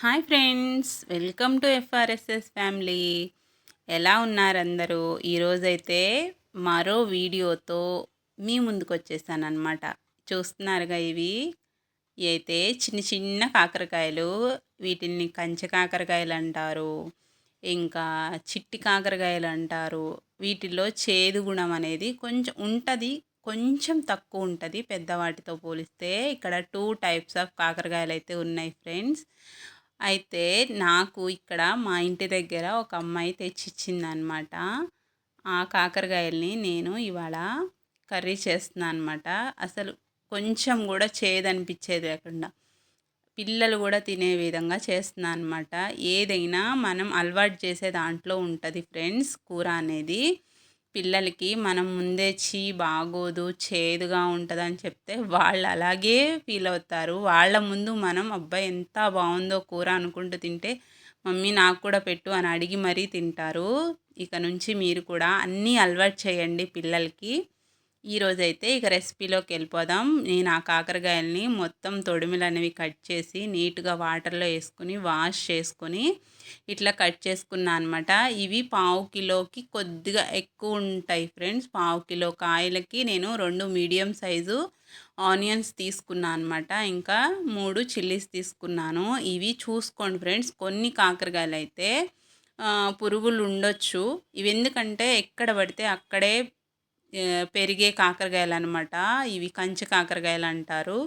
Hi friends welcome to FRSS family. ఎలా ఉన్నారందరూ ఈరోజైతే మరో వీడియోతో మీ ముందుకు వచ్చేసానమాట చూస్తున్నారుగా ఇవి? అయితే చిన్న చిన్న కాకరకాయలు. వీటిని కంచె కాకరకాయలు అంటారు. ఇంకా చిట్టి కాకరకాయలు అంటారు. వీటిలో చేదు గుణం అనేది కొంచెం ఉంటుంది కొంచెం తక్కువ ఉంటుంది. పెద్దవాటితో పోలిస్తే ఇక్కడ టూ టైప్స్ ఆఫ్ కాకరకాయలు అయితే ఉన్నాయి ఫ్రెండ్స్. అయితే నాకు ఇక్కడ మా ఇంటి దగ్గర ఒక అమ్మాయి తెచ్చిచ్చిందనమాట. ఆ కాకరకాయల్ని నేను ఇవాళ కర్రీ చేస్తున్నాను అనమాట అసలు కొంచెం కూడా చేదనిపించేది లేకుండా. పిల్లలు కూడా తినే విధంగా చేస్తున్నాను అనమాట ఏదైనా మనం అలవాటు చేసే దాంట్లో ఉంటుంది ఫ్రెండ్స్ కూర అనేది. పిల్లలకి మనం ముందే చీ బాగోదు చేదుగా ఉంటుందని చెప్తే వాళ్ళు అలాగే ఫీల్ అవుతారు. వాళ్ళ ముందు మనం అబ్బాయి ఎంత బాగుందో కూర అనుకుంటూ తింటే మమ్మీ నాకు కూడా పెట్టు అని అడిగి మరీ తింటారు. ఇక నుంచి మీరు కూడా అన్నీ అలవాటు చేయండి పిల్లలకి. ఈరోజైతే ఇక రెసిపీలోకి వెళ్ళిపోదాం. నేను ఆ కాకరకాయల్ని మొత్తం తొడిమిలు అనేవి కట్ చేసి నీట్గా వాటర్లో వేసుకుని వాష్ చేసుకొని ఇట్లా కట్ చేసుకున్నా అనమాట ఇవి పావు కిలోకి కొద్దిగా ఎక్కువ ఉంటాయి ఫ్రెండ్స్. పావు కిలో కాయలకి నేను రెండు మీడియం సైజు ఆనియన్స్ తీసుకున్నాను అనమాట ఇంకా మూడు చిల్లీస్ తీసుకున్నాను. ఇవి చూసుకోండి ఫ్రెండ్స్. కొన్ని కాకరకాయలు అయితే పురుగులు ఉండొచ్చు ఇవి ఎందుకంటే ఎక్కడ పడితే అక్కడే పెరిగే కాకరకాయలు అనమాట ఇవి కంచి కాకరకాయలు అంటారు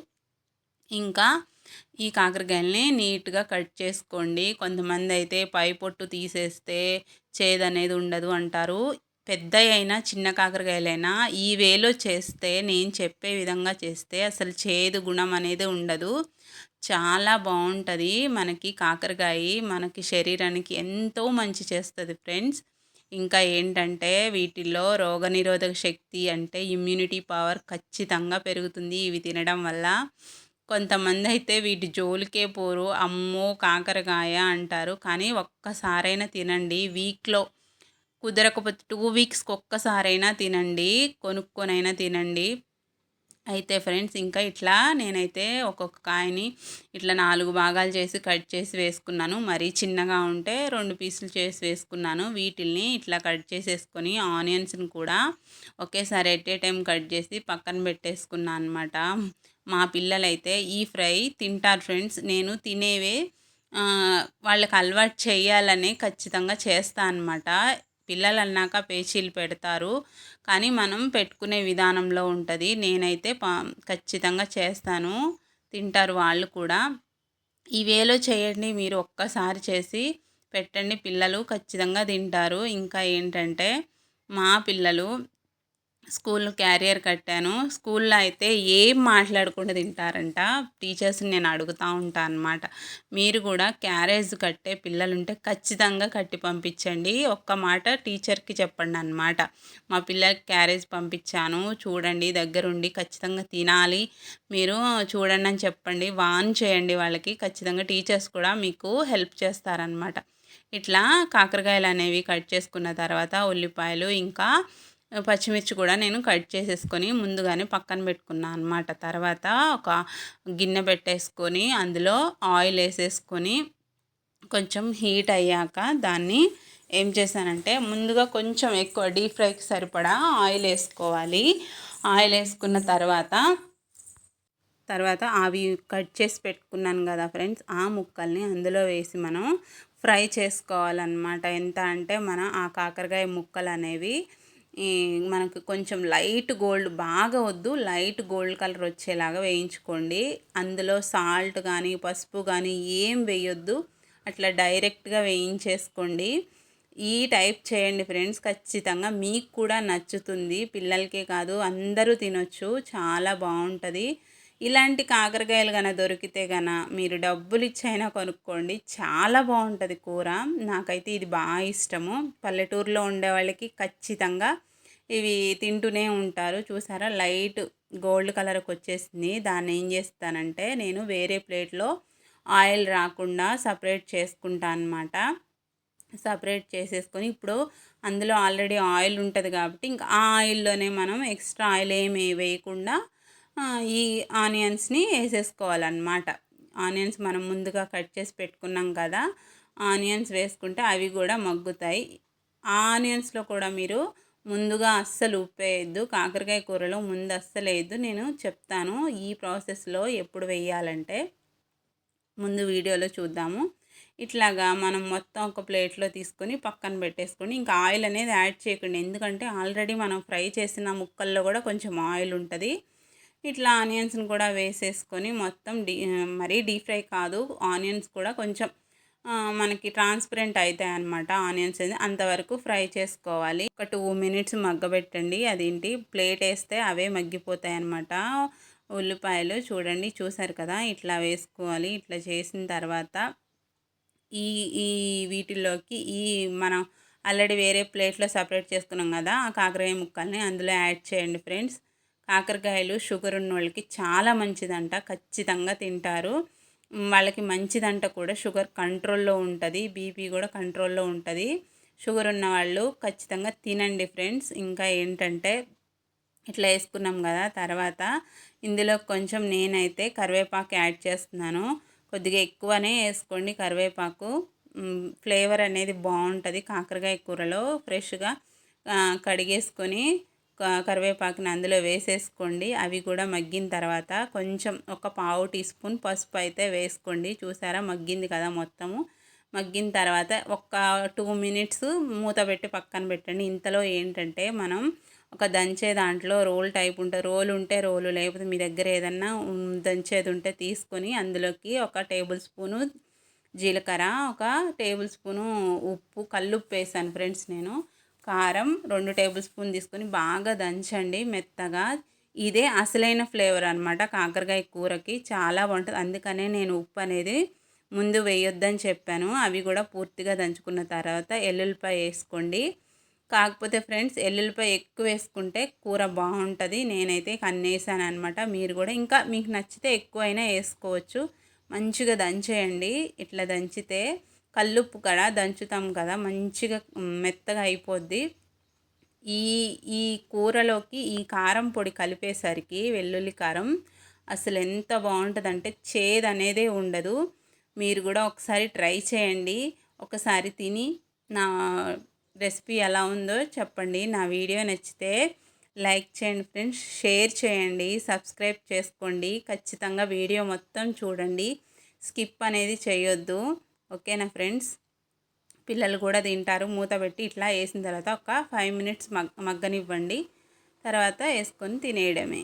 ఇంకా ఈ కాకరకాయలని నీట్గా కట్ చేసుకోండి. కొంతమంది అయితే పై పొట్టు తీసేస్తే చేదు అనేది ఉండదు అంటారు. పెద్ద అయినా చిన్న కాకరకాయలైనా ఈ వేలో చేస్తే నేను చెప్పే విధంగా చేస్తే అసలు చేదు గుణం అనేది ఉండదు. చాలా బాగుంటుంది మనకి కాకరకాయ మనకి శరీరానికి ఎంతో మంచి చేస్తుంది ఫ్రెండ్స్. ఇంకా ఏంటంటే వీటిల్లో రోగనిరోధక శక్తి అంటే ఇమ్యూనిటీ పవర్ ఖచ్చితంగా పెరుగుతుంది. ఇవి తినడం వల్ల కొంతమంది అయితే వీటి జోలికే పోరు. అమ్మో కాకరకాయ అంటారు. కానీ ఒక్కసారైనా తినండి. వీక్లో కుదరకపోతే టూ వీక్స్కి ఒక్కసారైనా తినండి. కొనుక్కొనైనా తినండి. అయితే ఫ్రెండ్స్ ఇంకా ఇట్లా నేనైతే ఒక్కొక్క కాయని ఇట్లా నాలుగు భాగాలు చేసి కట్ చేసి వేసుకున్నాను. మరీ చిన్నగా ఉంటే రెండు పీసులు చేసి వేసుకున్నాను. వీటిల్ని ఇట్లా కట్ చేసేసుకొని ఆనియన్స్ని కూడా ఒకేసారి ఎట్ ఏ టైం కట్ చేసి పక్కన పెట్టేసుకున్నాను అనమాట మా పిల్లలైతే ఈ ఫ్రై తింటారు ఫ్రెండ్స్. నేను తినేవే వాళ్ళకి అలవాటు చేయాలనే ఖచ్చితంగా చేస్తా అనమాట పిల్లలు అన్నాక పేచీలు పెడతారు. కానీ మనం పెట్టుకునే విధానంలో ఉంటుంది. నేనైతే పా ఖచ్చితంగా చేస్తాను. తింటారు వాళ్ళు కూడా. ఈ వేలో చేయండి మీరు ఒక్కసారి చేసి పెట్టండి. పిల్లలు ఖచ్చితంగా తింటారు. ఇంకా ఏంటంటే మా పిల్లలు స్కూల్ క్యారియర్ కట్టాను. స్కూల్లో అయితే ఏం మాట్లాడకుండా తింటారంట? టీచర్స్ని నేను అడుగుతూ ఉంటాను అనమాట మీరు కూడా క్యారేజ్ కట్టే పిల్లలుంటే ఖచ్చితంగా కట్టి పంపించండి. ఒక్క మాట టీచర్కి చెప్పండి అనమాట మా పిల్లలకి క్యారేజ్ పంపించాను. చూడండి దగ్గరుండి ఖచ్చితంగా తినాలి. మీరు చూడండి అని చెప్పండి. వాన్ చేయండి వాళ్ళకి. ఖచ్చితంగా టీచర్స్ కూడా మీకు హెల్ప్ చేస్తారనమాట ఇట్లా కాకరకాయలు అనేవి కట్ చేసుకున్న తర్వాత ఉల్లిపాయలు ఇంకా పచ్చిమిర్చి కూడా నేను కట్ చేసేసుకొని ముందుగానే పక్కన పెట్టుకున్నాను అనమాట తర్వాత ఒక గిన్నె పెట్టేసుకొని అందులో ఆయిల్ వేసేసుకొని కొంచెం హీట్ అయ్యాక దాన్ని ఏం చేశానంటే ముందుగా కొంచెం ఎక్కువ డీప్ ఫ్రైకి సరిపడా ఆయిల్ వేసుకోవాలి. ఆయిల్ వేసుకున్న తర్వాత తర్వాత అవి కట్ చేసి పెట్టుకున్నాను కదా ఫ్రెండ్స్ ఆ ముక్కల్ని అందులో వేసి మనం ఫ్రై చేసుకోవాలన్నమాట. ఎంత అంటే మన ఆ కాకరకాయ ముక్కలు అనేవి మనకు కొంచెం లైట్ గోల్డ్ బాగా వద్దు లైట్ గోల్డ్ కలర్ వచ్చేలాగా వేయించుకోండి. అందులో సాల్ట్ కానీ పసుపు కానీ ఏం వేయొద్దు. అట్లా డైరెక్ట్గా వేయించేసుకోండి. ఈ టైప్ చేయండి ఫ్రెండ్స్. ఖచ్చితంగా మీకు కూడా నచ్చుతుంది. పిల్లలకే కాదు అందరూ తినొచ్చు. చాలా బాగుంటుంది. ఇలాంటి కాకరకాయలు కనుక దొరికితే కన మీరు డబ్బులు ఇచ్చైనా కొనుక్కోండి. చాలా బాగుంటుంది కూర. నాకైతే ఇది బాగా ఇష్టము. పల్లెటూరులో ఉండే వాళ్ళకి ఖచ్చితంగా ఇవి తింటూనే ఉంటారు. చూసారా? లైట్ గోల్డ్ కలర్కి వచ్చేసింది దాన్ని ఏం చేస్తానంటే నేను వేరే ప్లేట్లో ఆయిల్ రాకుండా సపరేట్ చేసుకుంటాను అనమాట సపరేట్ చేసేసుకొని ఇప్పుడు అందులో ఆల్రెడీ ఆయిల్ ఉంటుంది కాబట్టి ఇంకా ఆ ఆయిల్లోనే మనం ఎక్స్ట్రా ఆయిల్ ఏమి వేయకుండా ఈ ఆనియన్స్ని వేసేసుకోవాలన్నమాట. ఆనియన్స్ మనం ముందుగా కట్ చేసి పెట్టుకున్నాం కదా ఆనియన్స్ వేసుకుంటే అవి కూడా మగ్గుతాయి. ఆనియన్స్లో కూడా మీరు ముందుగా అస్సలు ఉప్పు వేయద్దు కాకరకాయ కూరలో ముందు అస్సలు వేయద్దు. నేను చెప్తాను ఈ ప్రాసెస్లో ఎప్పుడు వేయాలంటే ముందు వీడియోలో చూద్దాము. ఇట్లాగా మనం మొత్తం ఒక ప్లేట్లో తీసుకొని పక్కన పెట్టేసుకొని ఇంకా ఆయిల్ అనేది యాడ్ చేయకండి. ఎందుకంటే ఆల్రెడీ మనం ఫ్రై చేసిన ముక్కల్లో కూడా కొంచెం ఆయిల్ ఉంటుంది. ఇట్లా ఆనియన్స్ని కూడా వేసేసుకొని మొత్తం డీ మరీ డీప్ ఫ్రై కాదు ఆనియన్స్ కూడా కొంచెం మనకి ట్రాన్స్పరెంట్ అవుతాయి అనమాట ఆనియన్స్ అంతవరకు ఫ్రై చేసుకోవాలి. ఒక టూ మినిట్స్ మగ్గబెట్టండి. అదేంటి? ప్లేట్ వేస్తే అవే మగ్గిపోతాయి అనమాట ఉల్లిపాయలు చూడండి చూసారు కదా? ఇట్లా వేసుకోవాలి. ఇట్లా చేసిన తర్వాత ఈ ఈ వీటిల్లోకి ఈ మనం ఆల్రెడీ వేరే ప్లేట్లో సపరేట్ చేసుకున్నాం కదా ఆ కాకరకాయ ముక్కల్ని అందులో యాడ్ చేయండి ఫ్రెండ్స్. కాకరకాయలు షుగర్ ఉన్న వాళ్ళకి చాలా మంచిదంట. ఖచ్చితంగా తింటారు. వాళ్ళకి మంచిదంట కూడా. షుగర్ కంట్రోల్లో ఉంటుంది. బీపీ కూడా కంట్రోల్లో ఉంటుంది. షుగర్ ఉన్న వాళ్ళు ఖచ్చితంగా తినండి ఫ్రెండ్స్. ఇంకా ఏంటంటే ఇట్లా వేసుకున్నాం కదా తర్వాత ఇందులో కొంచెం నేనైతే కరివేపాకు యాడ్ చేస్తున్నాను. కొద్దిగా ఎక్కువనే వేసుకోండి కరివేపాకు. ఫ్లేవర్ అనేది బాగుంటుంది కాకరకాయ కూరలో ఫ్రెష్గా కడిగేసుకొని కరివేపాకుని అందులో వేసేసుకోండి. అవి కూడా మగ్గిన తర్వాత కొంచెం ఒక పావు టీ స్పూన్ పసుపు అయితే వేసుకోండి. చూసారా? మగ్గింది కదా మొత్తము. మగ్గిన తర్వాత ఒక టూ మినిట్స్ మూత పెట్టి పక్కన పెట్టండి. ఇంతలో ఏంటంటే మనం ఒక దంచే దాంట్లో రోల్ టైప్ ఉంటుంది రోల్ ఉంటే రోలు లేకపోతే మీ దగ్గర ఏదన్నా దంచేది ఉంటే తీసుకొని అందులోకి ఒక టేబుల్ స్పూను జీలకర్ర ఒక టేబుల్ స్పూను ఉప్పు కల్లుప్పు వేసాను ఫ్రెండ్స్ నేను. కారం రెండు టేబుల్ స్పూన్ తీసుకొని బాగా దంచండి మెత్తగా. ఇదే అసలైన ఫ్లేవర్ అనమాట కాకరకాయ కూరకి. చాలా బాగుంటుంది. అందుకనే నేను ఉప్పు అనేది ముందు వేయొద్దని చెప్పాను. అవి కూడా పూర్తిగా దంచుకున్న తర్వాత ఎల్లుల్లిపాయ వేసుకోండి. కాకపోతే ఫ్రెండ్స్ ఎల్లుల్లిపాయ ఎక్కువ వేసుకుంటే కూర బాగుంటుంది. నేనైతే కన్నేసాను అనమాట మీరు కూడా ఇంకా మీకు నచ్చితే ఎక్కువైనా వేసుకోవచ్చు. మంచిగా దంచేయండి. ఇట్లా దంచితే కల్లుప్పు కూడా దంచుతాం కదా మంచిగా మెత్తగా అయిపోద్ది. ఈ ఈ కూరలోకి ఈ కారం పొడి కలిపేసరికి వెల్లుల్లి కారం అసలు ఎంత బాగుంటుందంటే చేదు అనేదే ఉండదు. మీరు కూడా ఒకసారి ట్రై చేయండి. ఒకసారి తిని నా రెసిపీ ఎలా ఉందో చెప్పండి. నా వీడియో నచ్చితే లైక్ చేయండి ఫ్రెండ్స్ షేర్ చేయండి సబ్స్క్రైబ్ చేసుకోండి. ఖచ్చితంగా వీడియో మొత్తం చూడండి. స్కిప్ అనేది చేయొద్దు. ఓకేనా ఫ్రెండ్స్? పిల్లలు కూడా తింటారు. మూత పెట్టి ఇట్లా వేసిన తర్వాత ఒక ఫైవ్ మినిట్స్ మగ్ మగ్గనివ్వండి. తర్వాత వేసుకొని తినేయడమే.